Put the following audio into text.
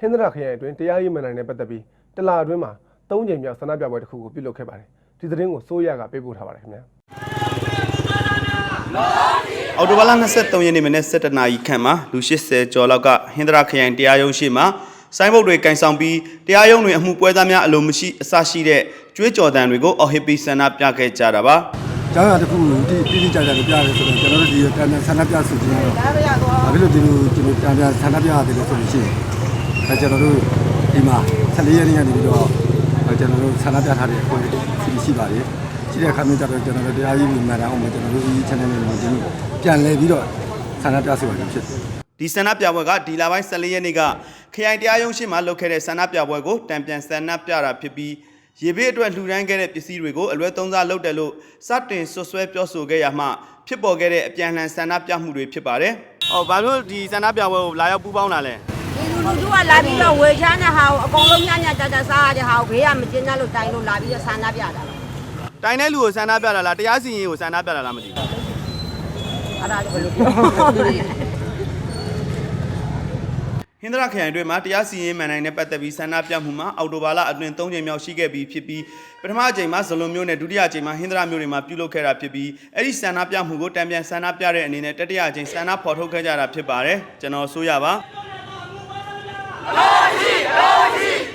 ဟင်္ဒရာခရိုင်အတွင်းတရားရေးမန်နိုင်နဲ့ပတ်သက်ပြီးတလာအတွင်းမှာ၃ချိန်မြောက်ဆန္ဒပြပွဲတစ်ခုကိုပြုလုပ်ခဲ့ပါတယ်ဒီသတင်းကိုစိုးရကပေးပို့ထားပါတယ်ခင်ဗျာအော်တိုဘာလ23ရက်နေ့မနေ့7:00နာရီခန့်မှာလူ80ကျော်လောက်ကဟင်္ဒရာခရိုင်တရားရုံးရှိမှာစိုင်းဘုတ်တွေကင်ဆောင်ပြီးတရားရုံးတွင်အမှုပွဲသားများအလိုမရှိအစရှိတဲ့ကြွေးကြော်တံတွေကိုအော်ဟစ်ပီဆန္ဒပြခဲ့ကြတာပါကျောင်းရတစ်ခုကိုဒီတိတိကျကျပြရတယ်ဆိုတော့ကျွန်တော်တို့ဒီတန်တန်ဆန္ဒပြဆိုကြတော့ဘာဖြစ်လို့ဒီလိုဒီလိုတန်တန်ဆန္ဒပြရတယ်လို့ဆိုလို့ရှိရင် အဲကျွန်တော်တို့ဒီမှာ14ရက်နေ့ကနေပြီးတော့ကျွန်တော်တို့ဆန္ဒပြထားတဲ့အဖွဲ့ရှိရှိပါတယ်ရှိတဲ့အခါမျိုးကျတော့ကျွန်တော်တို့တရားရေးမှန်တယ်အောင်ကျွန်တော်တို့ဒီ channel နဲ့ကျွန်တော်ပြန်လဲပြီးတော့ဆန္ဒပြဆိုရဖြစ်တယ်ဒီဆန္ဒပြပွဲကဒီလပိုင်း14ရက်နေ့ကခရိုင်တရားရုံးရှိမှာလုပ်ခဲ့တဲ့ဆန္ဒပြပွဲကိုတံပြန်ဆန္ဒပြတာဖြစ်ပြီးရေဘေးအတွက်လှူဒန်းခဲ့တဲ့ပစ္စည်းတွေကိုအလွဲသုံးစားလုပ်တယ်လို့စတင်ဆွဆွဲပြောဆိုခဲ့ရမှဖြစ်ပေါ်ခဲ့တဲ့အပြန်အလှန်ဆန္ဒပြမှုတွေဖြစ်ပါတယ်။အော်ဘာလို့ဒီဆန္ဒပြပွဲကိုလာရောက်ပူးပေါင်းတာလဲဒီ လူလူတို့ကလာပြီးတော့ဝေချမ်းတဲ့ဟာကိုအကုန်လုံးညညတတစားရတဲ့ဟာကိုဘေးကမကျင်းကြလို့တိုင်လို့လာပြီးတော့ဆန္ဒပြတာလား။တိုင်းတဲ့လူကိုဆန္ဒပြတာလားတရားစီရင်ကိုဆန္ဒပြတာလားမသိဘူးအဲ့ဒါလည်းဘယ်လိုပြော။ဟင်္ဒရာခရိုင်တွင်မှာတရားစီရင်မှန်နိုင်တဲ့ပတ်သက်ပြီးဆန္ဒပြမှုမှာအော်တိုဘာလအတွင်း၃ကြိမ်မြောက်ရှိခဲ့ပြီးဖြစ်ပြီးပထမအကြိမ်မှာဇလွန်မျိုးနဲ့ဒုတိယအကြိမ်မှာဟင်္ဒရာမျိုးတွေမှာပြုလုပ်ခဲ့တာဖြစ်ပြီးအဲ့ဒီဆန္ဒပြမှုကိုတံပြန်ဆန္ဒပြတဲ့အနေနဲ့တတိယအကြိမ်ဆန္ဒဖော်ထုတ်ခဲ့ကြတာဖြစ်ပါတယ်။ကျွန်တော်ဆိုရပါ။